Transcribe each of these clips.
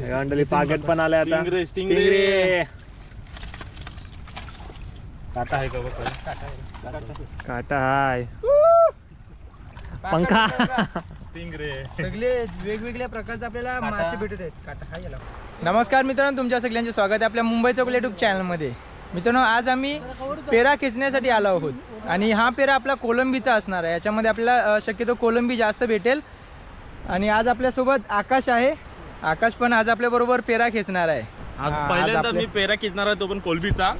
गांडली packet पण आले आता. Stingray, stingray. स्टिंगरे. काटा आहे का बघ काटा हाय. पंखा. स्टिंग रे सगळे वेगवेगळ्या प्रकारचे आपल्याला मासे भेटत आहेत. काटा हा याला. नमस्कार मित्रांनो तुमच्या सगळ्यांचे स्वागत आहे आपल्या मुंबई चौक युट्यूब चॅनलमध्ये. मित्रांनो आज आम्ही पेरा खेचण्यासाठी आलो आहोत. आणि हा पेरा आपला कोलंबीचा असणार आहे. याच्यामध्ये आपल्याला अ, शक्यतो कोलंबी जास्त भेटेल. आणि आज आपल्यासोबत आकाश आहे. आकाश पण आज आपल्याबरोबर पेरा खेचणार आहे. आज हा, आज पहिल्यांदा मी पेरा खिचणार आहे तो पण कोलबीचा.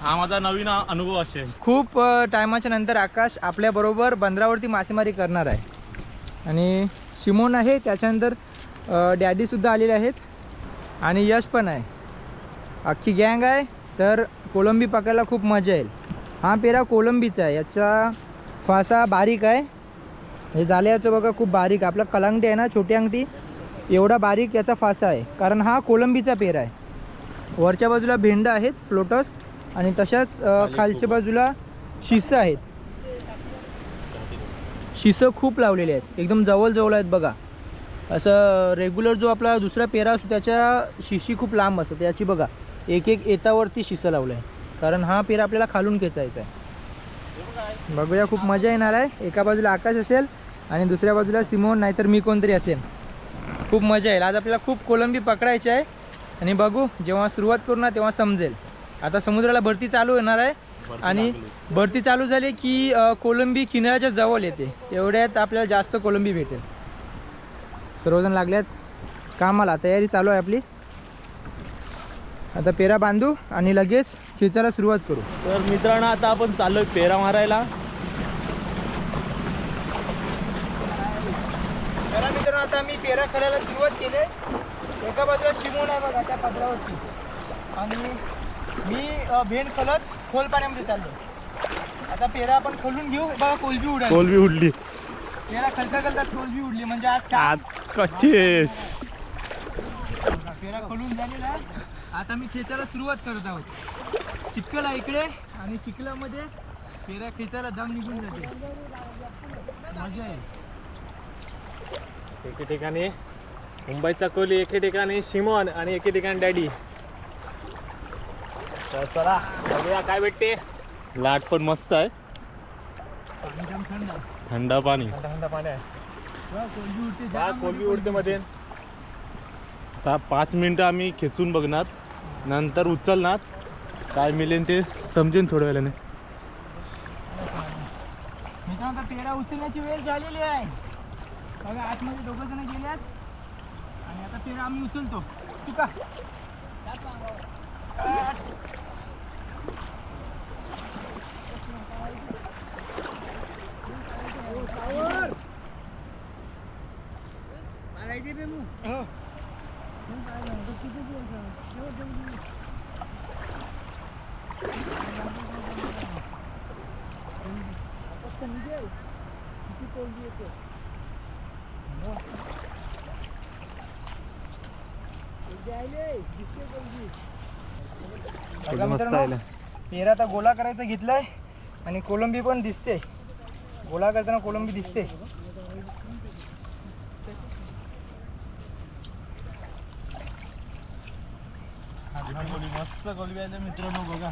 हा माझा नवीन अनुभव असेल खूप अ, टायमाच्या नंतर आकाश आपल्याबरोबर बंदरावरती मासेमारी करणार आहे. आणि शिमोन आहे त्याच्यानंतर अ, डॅडीसुद्धा आलेले आहेत. आणि यश पण आहे. अख्खी गँग आहे तर कोलंबी पकायला खूप मजा येईल. हा पेरा कोलंबीचा आहे. याचा फासा बारीक आहे. हे जाल्याचं बघा खूप बारीक. आपला कलांगटी आहे ना छोटी अंगठी. एवढा बारीक याचा फासा आहे. कारण हा कोलंबीचा पेरा आहे. वरच्या बाजूला भेंड आहेत फ्लोटस आणि तशाच खालच्या बाजूला शिसं आहेत. शिसं खूप लावलेले आहेत. एकदम जवळ जवळ आहेत बघा. असं रेग्युलर जो आपला दुसरा पेरा असतो त्याच्या शिशी खूप लांब असतात. याची बघा एक एक एतावरती शिसं लावलं आहे कारण हा पेरा आपल्याला खालून खेचायचा आहे. बघूया खूप मजा येणार आहे. एका बाजूला आकाश असेल आणि दुसऱ्या बाजूला सिमोन नाहीतर मी कोणतरी असेल खूप मजा येईल. आज आपल्याला खूप कोलंबी पकडायची आहे. आणि बघू जेव्हा सुरुवात करू ना तेव्हा समजेल. आता समुद्राला भरती चालू होणार आहे. आणि भरती चालू झाली की कोलंबी किनाऱ्याच्या जवळ येते. एवढ्यात आपल्याला जास्त कोलंबी भेटेल. सर्वजण लागल्यात. कामाला तयारी चालू आहे आपली. आता पेरा बांधू आणि लगेच खिचायला सुरुवात करू. तर मित्रांनो आता आपण चाललोय पेरा मारायला चला मित्रांनो आता मी पेरा करायला सुरुवात केली. आहे. एका बाजूला शिमून आहे बघा त्या पत्रावरती आणि मी भेंड खलत खोल पाण्यामध्ये चाललो आता पेरा आपण खोलून घेऊ. बघा कोलबी उडाली. कोलबी उडली. पेरा खलता खलताच कोलबी उडली. म्हणजे आज आज कच्चेस. पेरा खोलून झालेला. आता मी खेचायला सुरुवात करत आहोत. चिखल आहे इकडे. आणि चिखलामध्ये पेरा खेचायला दम निघून जाते. मजा आहे. एके ठिकाणी मुंबईचा कोहली एके ठिकाणी शिमोन आणि एके ठिकाणी डॅडी. तर चला बघूया काय भेटते. लाट पण मस्त आहे. पाणी एकदम थंड पाणी. थंड पाणी आहे. कोलबी उडते मध्ये आता पाच मिनिटं आम्ही खेचून बघणार. नंतर उचलणार. काय मिळेल ते समजेन थोड्या वेळाने. उचलण्याची वेळ झालेली आहे. बघा आतमध्ये दोघं जण गेल्यात. आणि आता ते आम्ही उचलतो. चुका. हो. Thank you बघा मस्त मित्रांनो, आहे पेरा आता गोला करायचा घेतलाय आणि कोलंबी पण दिसते. गोला करताना कोलंबी दिसते. मस्त कोलबी आहे. मित्रांनो बघा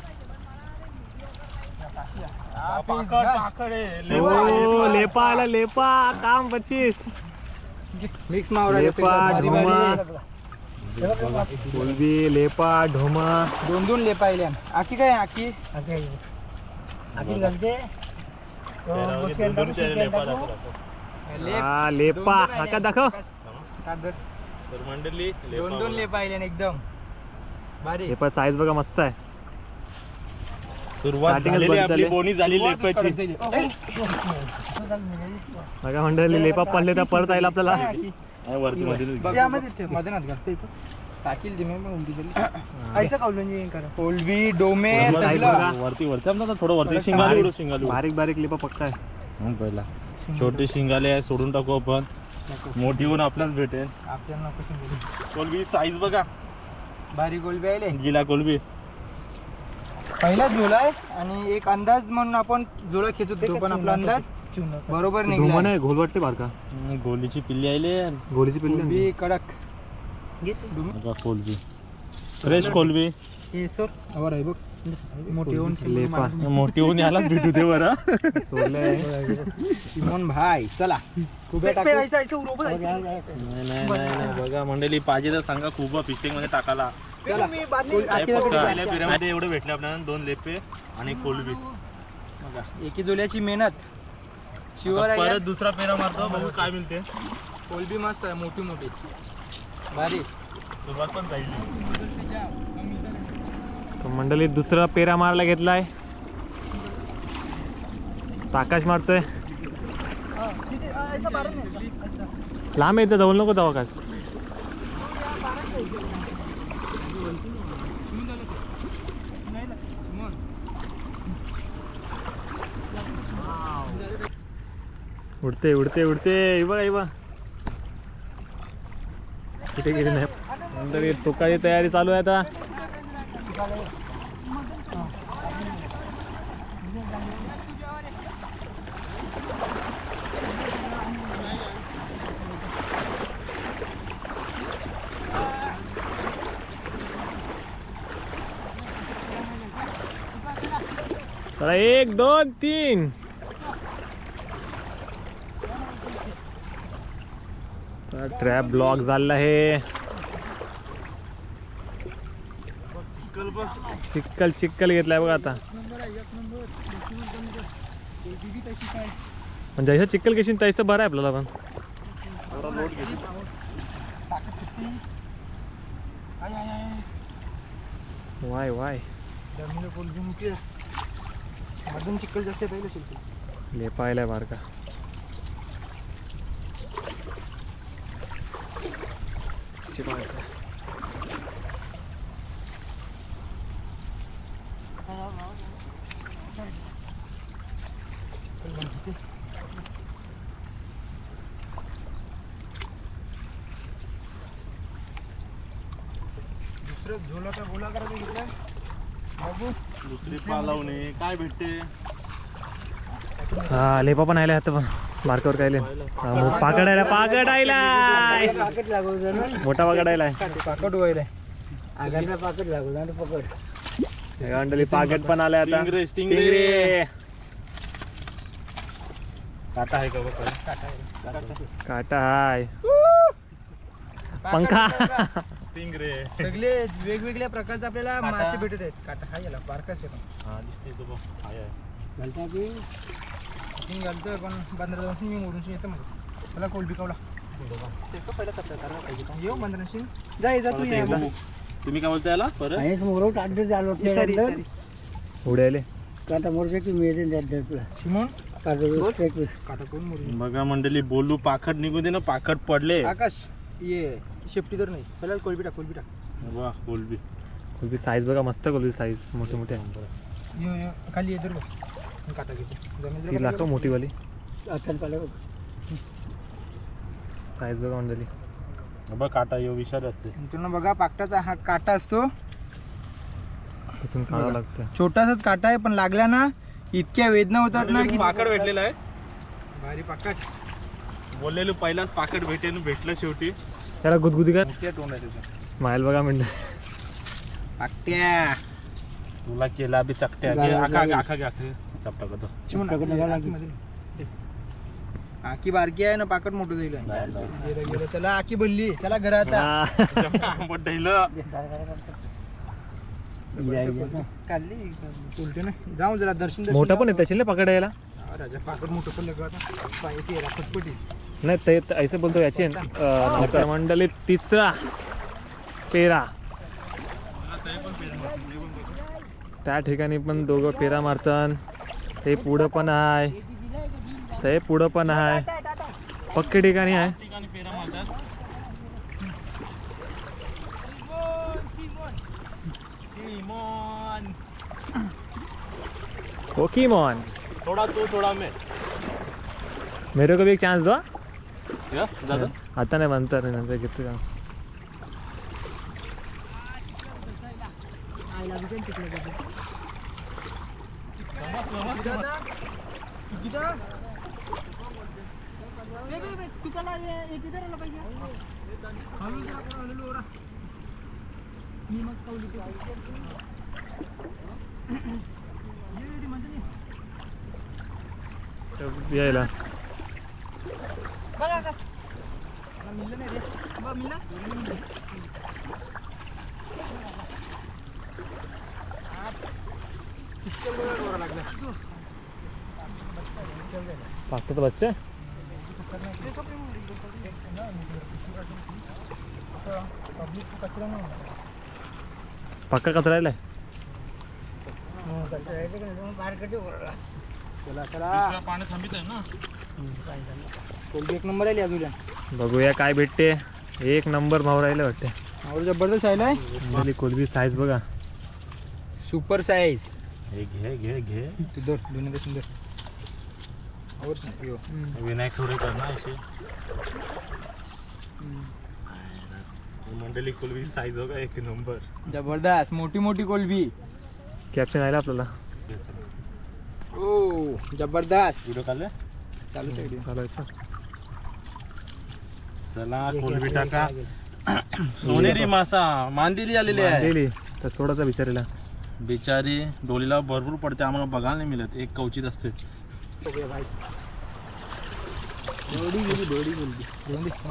लेपा आला लेपा. काम पच्चीस मिक्स मावरा लेपा, ढोमा. कोलबी लेपा ढोमा. दोन दोन लेपा आखी काय आखी? आखी. घालते लेपा दाखवतात. हा लेपा. का दाखव. मंडळी दोन दोन लेपा एकदम. भारी. लेपा साईज बघा मस्त आहे. सुरुवात झालेली आपली. बोनी झाली लेपाची. बघा मंडळी लेपा पडले तर परत आईल आपल्याला. आहे वरती मध्ये यामध्येच ठेवमध्ये नात घालते इथं. टाकील ते मी मग उलटी झाली. ऐसा कावलं करा. कोलबी डोमे कोलबी size सगळं. बघा. वरती वरती आमचा आता थोडं वरती शिंगाली उडू शिंगाली उडू. बारीक बारीक लेपा पक्का आहे. हं, पहिला. छोटे शिंगाले आहे सोडून टाकू आपण. मोठी होऊन आपल्याला भेटेल. आपल्याला नको. कोलबी साईज बघा. भारी कोलबी आले गिला कोलबी पहिला झोला आहे आणि एक अंदाज म्हणून आपण झोला खेचत होतो पण आपला अंदाज. बरोबर नाही घोल वाटते बारका. गोलीची पिल्ली आली गोलीची पिल्ली कडक. बघा कोलबी फ्रेश कोलबी सर आवर आहे बघ. मोठी होऊन. मोठी होऊन याला भेटू दे बरं. भाई चला. कुबे नाही नाही नाही नाही. बघा मंडळी पाहिजे तर सांगा खूप फिशिंगमध्ये टाकाला चला. पहिल्या पिऱ्यामध्ये एवढे भेटले आपल्याला दोन लेपे आणि कोलबी एकी जोल्याची मेहनत. शिवर आता परत दुसरा पेरा मारतो बघू काय मिळते. कोलबी मस्त आहे मोठी मोठी. भारी. सुरुवात पण तर मंडळीत दुसरा पेरा मारायला घेतलाय. आकाश मारतोय. लांब यायचं जवळ नको जाऊ आकाश उडते उडते उडते. हे बघा बघा. कुठे गेली नाही. तुकाची तयारी चालू आहे आता. चला एक दोन तीन. ट्रॅप ब्लॉक झालेला आहे. चिक्कल चिक्कल घेतलाय बघा आता. पण जैसा चिक्कल घेशील तैसं बरं आहे आपल्याला पण. वाय वाय. चिखल जास्त आहे पहिलं लेपायलाय बारका दुसरं झोला का गोला करायचं घेतलं बघू दुसरी पालावणे. काय भेटते? हा लेपा पण आयला आता पण. बारकावर काय पाकडायला पाकट लागवलं मोठा पाकडायला. पाकट व्हायला आगायला पाकट लागवलं पकड अंडली पाकेट पण आलाय आता. Stingray, stingray. स्टिंगरे. काटा आहे का बघ काटा हाय पंखा. स्टिंग रे सगळे वेगवेगळ्या प्रकारचे आपल्याला. मासे भेटत आहेत. काटा हा याला बारकाच आहे पण. हा दिसते तो बघ. आहे आहे. घालता की मी घालतोय पण पंधरा मी मोडून येतो मग त्याला कोलबी कावला येऊ पंधरा दिवशी जाय जा तू ये. तुम्ही काय बोलता याला? परत? ही सारी, सारी. उडायले शिमोन? काटा कोण मोडून बघा मंडळी बोलू पाखड निघू दे ना पाखड पडले. आकाश ये. शेपटी तर नाही. चला कोलबी टाक कोलबी टाक. वा बोलबी कोलबी साईज बघा मस्त कोलबी साईज मोठी मोठी आहे ये, ये, खाली येतो बघ. काटा घेतो. ती साईज बघा मंडळी. बघ काटा येऊ विषार असते. मित्रांनो बघा पाकटाचा हा काटा असतो. इथून काढावं लागतं. छोटासाच काटा आहे पण लागला ना इतक्या वेदना होतात ना की पाकड भेटलेला आहे? भारी पाकट. बोललेलो पहिलाच पाकड भेटेन भेटलं शेवटी. त्याला गुदगुदी मोठ्या तोंड आहे त्याचं. स्माइल बघा म्हणजे पाकट्या. तुला केला बी चकट्या. आखा घे, आखा घे, आखा. चपटा करतो चिमून आकी- बारकी आहे ना पाकट मोठं जाईल. गेलं गेलं. चला आकी बोलली चला घरात. आंबट ढैलं. काढली उलटे ना. जाऊ जरा दर्शन दर्शन मोठा पण आहे त्याची ना पकडायला हा, राजा पाकट मोठं पण लगा फटफटी नाही ते ऐसे बोलतो याची मंडळी तिसरा. पेरा. त्या ठिकाणी पण दोघं पेरा मारतात. ते पुढं पण आहे. ते पुढं पण आहे. पक्के ठिकाणी आहे. ठिकाणी पेरा मारतात. सिमोन. पोकीमॉन. थोडा तू थोडा मैं. मेरे को भी एक चांस दो या, दादा. आता नाही बनता रे नंतर किती चान्स यायला पाचतात बच्चे पक्का कचरा राहिलाय चला चला पाणी थांबित आहे? एक नंबर आली अजून बघूया काय भेटते. एक नंबर भाव राहिले वाटते जबरदस्त आहे ना कोलबी साईज बघा. सुपर साईज हे घे घे घे. सुंदर दोन्ही सुंदर आवड यो. विनायक सुरेकर ना अशी मंडळी कुलवी साईज हो का? एक नंबर जबरदस्त मोठी मोठी कोलबी कॅप्शन आहे आपल्याला. ओ जबरदस्त. व्हिडिओ काढले? चालू आहे चालायचं चला कोलबी टाका. सोनेरी मासा मांदिली आलेली आहे. दिली तर सोडाचा बिचारीला बिचारी डोलीला भरपूर पडते आम्हाला बघायला नाही मिळत. एक कवचित असते.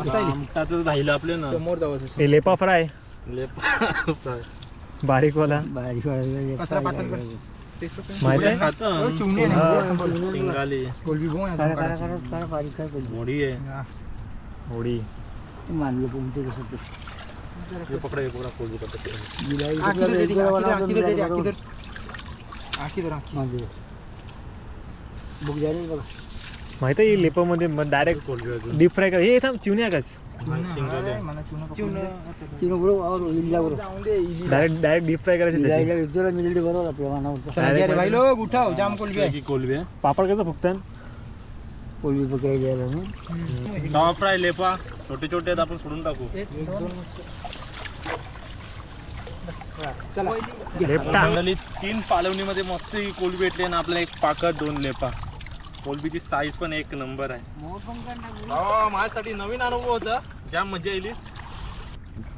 आहे. आमटाचं राहिलं आपले ना. समोर जाऊ हे लेपा फ्राय. लेप. तेच तर. काय. माहिती आहे? आहे हा. ना. शिंगाली. कोलबी बघू ना तुम्ही काढायची. मोडी आहे हा. होडी हे पकडा हे पकडा कोलबी पकडते आखी धर, रेडी, आखी धर, आखी धर, रेडी, आखी धर. आखी धर, आखी. माहिती आहे लेपामध्ये डायरेक्ट कोलबी अजून डीप फ्राय कर हे थांब चिवणी आकाश शिंगाली आहे. मला चुना पकडून दे. जाऊन दे, easy. Direct direct deep fry करायचे त्याचे. चला, घ्या रे, भाई आहे पापड कसं फक्त तवा फ्राय लेपा छोटे छोटे आहेत आपण सोडून टाकू. मंडळी तीन पालवणीमध्ये मस्त ही कोलबी भेटली आणि आपल्याला एक पाकट दोन लेपा. कोलबीची साईज पण एक नंबर आहे. माझ्यासाठी नवीन अनुभव होता. जाम मजा येईल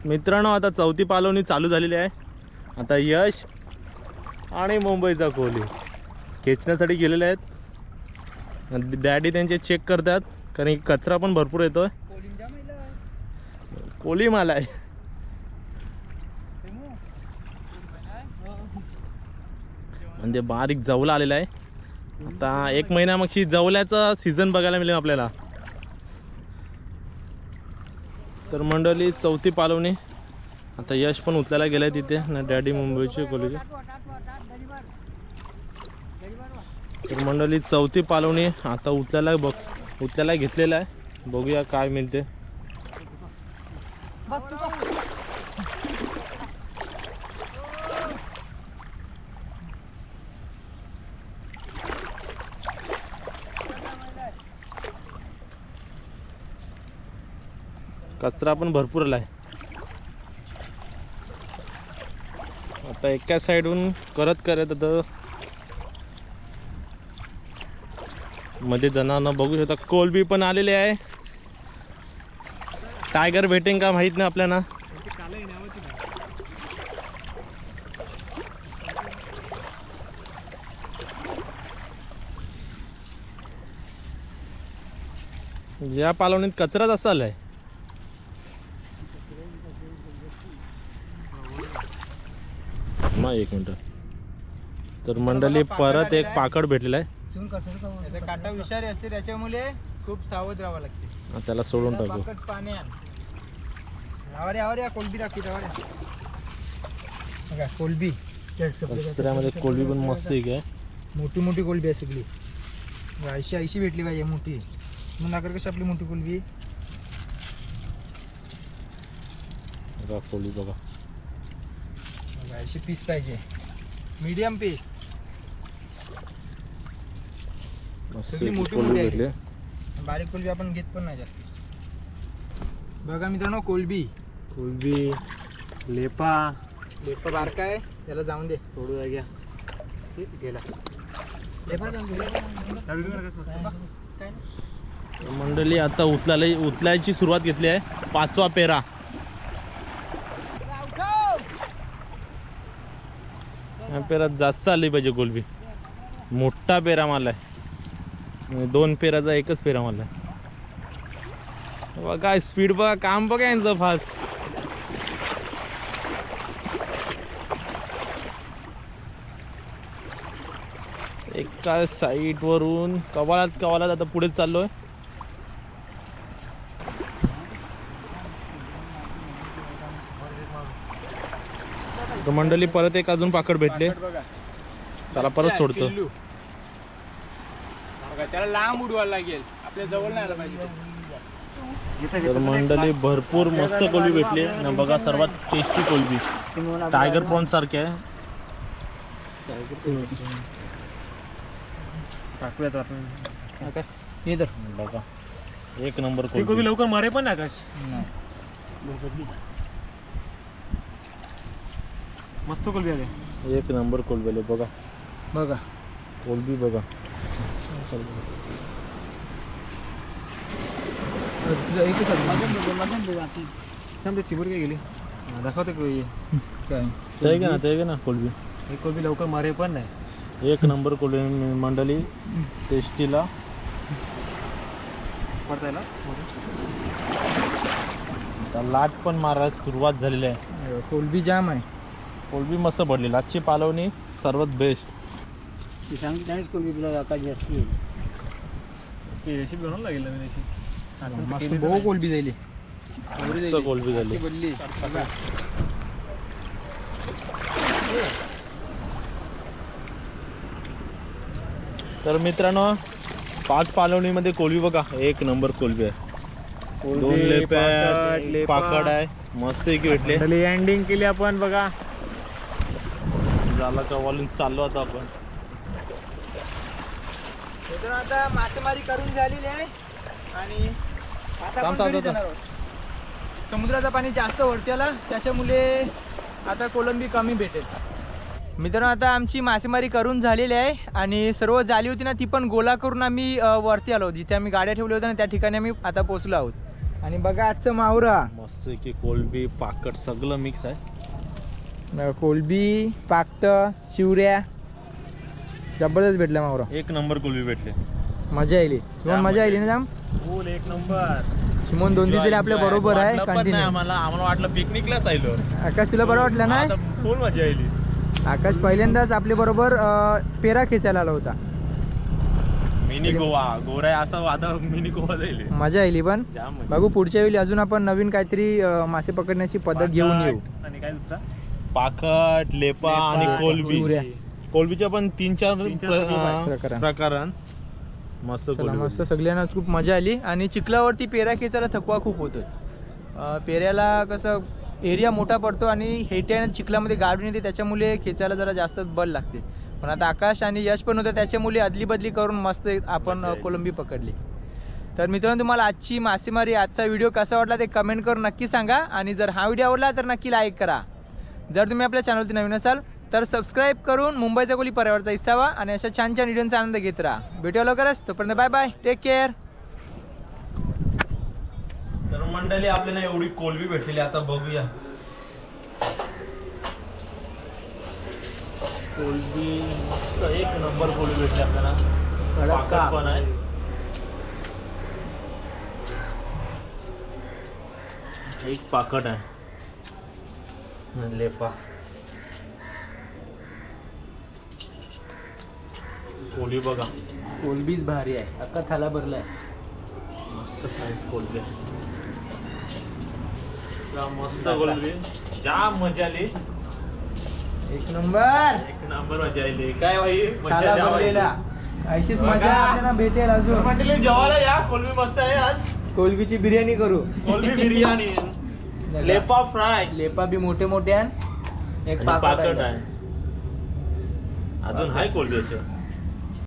मित्रांनो आता चौथी पालवणी चालू झालेली आहे. आता यश आणि मुंबईचा कोहली. खेचण्यासाठी गेलेले आहेत. डॅडी त्यांचे चेक करतात कारण की कचरा पण भरपूर येतोय. कोली माल आहे म्हणजे बारीक जवला आलेला आहे. आता एक महिना मगशी जवल्याचा सीझन बघायला मिळेल आपल्याला. तर मंडळी चौथी पालवणी. आता यश पण उचलायला गेलाय तिथे ना डॅडी मुंबईचे कॉलेज तर मंडळी चौथी पालवणी आता उचलायला बघ उचलायला घेतलेला आहे. बघूया काय मिळते. कचरा पण भरपूर आला आहे. आता एका साईडहून करत करत आता मध्ये जणांना बघू शकता. कोलबी पण आलेले आहे. टायगर भेटेन का माहीत नाही आपल्याला. या पालवणीत कचराच असाल आहे मग एक मिनिट. तर मंडळी परत एक पाकड भेटलेला आहे. याचा काटा विषारी असते त्याच्यामुळे खूप सावध राहावं लागते. आता त्याला सोडून टाकू. पाकट पाण्यात आवारे आवारे या कोलबी टाकी आवारे बघा कोलबी. कचऱ्यामध्ये कोलबी पण मस्त आहे मोठी मोठी कोलबी आहे सगळी. ऐंशी ऐंशी भेटली पाहिजे मोठी. मग नागर कशी आपली मोठी कोलबी? बघा कोलबी बघा. बघा ऐंशी पीस पाहिजे. मीडियम पीस मस्त. सगळी एक मोठी कोलबी मोठी आहे. भेटली. बारीक कोलबी आपण घेत पण नाही जास्त. बघा मित्रांनो कोलबी. कोलबी लेपा. लेप बारका आहे. त्याला जाऊन दे. सोडू घ्या गेला. लेपा जाऊन दे. काय काय नाही. मंडळी आता उचलायला उचलायची सुरुवात घेतली आहे. पाचवा पेरा. या पेरात जास्त आली पाहिजे कोलबी. मोठा पेरा मारलाय. आणि दोन पेराचा एकच पेरा मारलाय बघा स्पीड बघा काम बघा यांचं फास्ट एका साईड वरून कवालात कवालात आता पुढे चाललोय. तर मंडळी परत एक अजून पाकड भेटले. त्याला परत सोडतो. त्याला लांब उडवायला लागेल. आपल्या जवळ नाही आलं पाहिजे तर मंडळी भरपूर मस्त कोलबी भेटली. ना बघा सर्वात टेस्टी कोलबी. टायगर प्रॉन सारखे आहे. टाकूयात आपण. हे तर. बघा एक नंबर कोलबी लवकर मारे पण ना आकाश. मस्त कोलबी आले. एक नंबर कोलबी आले बघा. बघा. कोलबी बघा. एकच चिबूर काय गेली दाखवते कोबी काय ते घे ना ते घे ना कोलबी हे कोबी लवकर मारे पण नाही एक नंबर कोलबी मंडळी टेस्टीला पडता लाट पण मारायला सुरुवात झालेली आहे कोलबी जाम आहे. कोलबी मस्त पडली. लाटची पालवणी सर्वात बेस्ट ती रेसिपी बनवून लागेल नवीन याची आता मस्त केली तर बहु नाही. कोलबी जाईल मस्त कोलबी झाली. बदली तर मित्रांनो पाच पालवणीमध्ये कोलबी बघा. एक नंबर कोलबी आहे. दोन कोलबी, लेप्या पाकड, आहे. मस्त एक भेटले. एंडिंग केली आपण बघा. झाला चव्हालून चाललो आता आपण. तर आता मासेमारी करून झालेली आहे. आणि आता थांब, आपण थांब, घरी थांब. जाणार आहोत. समुद्राचं पाणी जास्त वरती आला त्याच्यामुळे आता कोलंबी कमी भेटेल. मित्रांनो आता आमची मासेमारी करून झालेली आहे. आणि सर्व जाली होती ना ती पण गोला करून आम्ही अ, वरती आलो जिथे आम्ही गाड्या ठेवल्या होत्या ना त्या ठिकाणी आम्ही आता पोहोचलो आहोत. आणि बघा आजचं मावरा. मस्त की कोलबी पाकड सगळं मिक्स आहे. कोलबी पाकट चिवऱ्या जबरदस्त भेटला मावरा. एक नंबर कोलबी भेटले. मजा आली. तुम्हाला मजा आली ना जाम? फुल एक नंबर. चिमोन दोन दिवस तरी आपल्या बरोबर आहे वाटलं पण नाही कंटिन्यू आम्हाला आम्हाला वाटलं पिकनिकलाच आलो आकाश तुला बरं वाटलं ना फुल मजा आली आकाश पहिल्यांदाच आपल्या बरोबर पेरा खेचायला आला होता. मिनी गोवा. गोरा असं वादा मिनी गोवा जाईल. मजा आली पण. जाम मजा. बघू पुढच्या वेळी अजून आपण नवीन काहीतरी अ, मासे पकडण्याची पद्धत घेऊन येऊ. पाकट आणि काय दुसरा? पाकट लेपा आणि कोलबी. चिवऱ्या. कोलबीच्या पण तीन चार तीन चार प्र- प्रकार अं, प्रकार. प्रकारां. मस्त चला कोलबी. मस्त सगळ्यांना खूप मजा आली. आणि चिखलावरती पेरा खेचायला थकवा खूप होतोय. अ, पेऱ्याला कसं एरिया मोठा पडतो आणि हेट्या चिखलामध्ये गाडून येते त्याच्यामुळे खेचायला जरा जास्त बल लागते. पण आता आकाश आणि यश पण होतं त्याच्यामुळे अदली बदली करून मस्त आपण मजा अ, आली. कोलंबी पकडली. तर मित्रांनो तुम्हाला आजची मासेमारी आजचा व्हिडिओ कसा वाटला ते कमेंट करून नक्की सांगा. आणि जर हा व्हिडिओ आवडला तर नक्की लाईक करा. जर तुम्ही आपल्या चॅनलवरती नवीन असाल तर सबस्क्राईब करून मुंबईचा कोली परिवारचा हिस्सा व्हा आणि अशा छान छान व्हिडिओचा आनंद घेत राहा. भेटूया लवकरच तोपर्यंत बाय बाय टेक केअर तर मंडळी आपल्याला एवढी कोलबी भेटलेली आता बघूया. कोलबी मस्त एक नंबर कोलबी भेटली आपल्याला. पाकट पण आहे. एक पाकट आहे. लेपा. कोली बघा. कोलबीज भारी आहे. अक्का थाला भरलाय. मस्त साईज कोलबी आहे. मस्त कोलबी. जाम मजा आली एक नंबर. एक नंबर मजा आली काय भाई? मजा भरलेला. अशीच. मजा आपल्याला भेटेल अजून. मंडळी जेवायला या. कोलबी मस्त आहे आज. कोलबीची बिर्याणी करू. कोलबी बिर्याणी. लेपा फ्राय. लेपा बी मोठे मोठे आण. एक पाकट आहे. आहे. अजून हाय कोलबी याच्यात